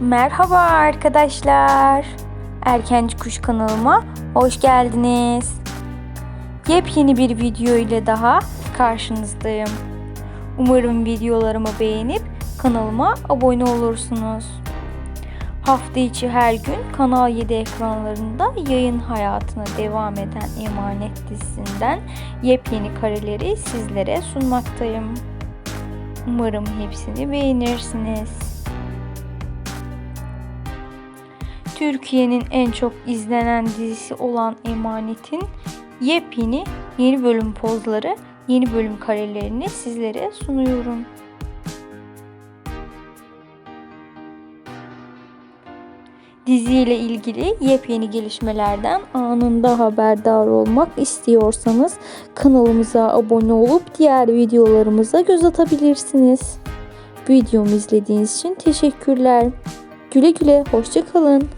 Merhaba arkadaşlar. Erkenci Kuş kanalıma hoş geldiniz. Yepyeni bir video ile daha karşınızdayım. Umarım videolarımı beğenip kanalıma abone olursunuz. Hafta içi her gün Kanal 7 ekranlarında yayın hayatına devam eden Emanet dizisinden yepyeni kareleri sizlere sunmaktayım. Umarım hepsini beğenirsiniz. Türkiye'nin en çok izlenen dizisi olan Emanet'in yepyeni yeni bölüm pozları, yeni bölüm karelerini sizlere sunuyorum. Diziyle ilgili yepyeni gelişmelerden anında haberdar olmak istiyorsanız kanalımıza abone olup diğer videolarımıza göz atabilirsiniz. Videomu izlediğiniz için teşekkürler. Güle güle, hoşçakalın.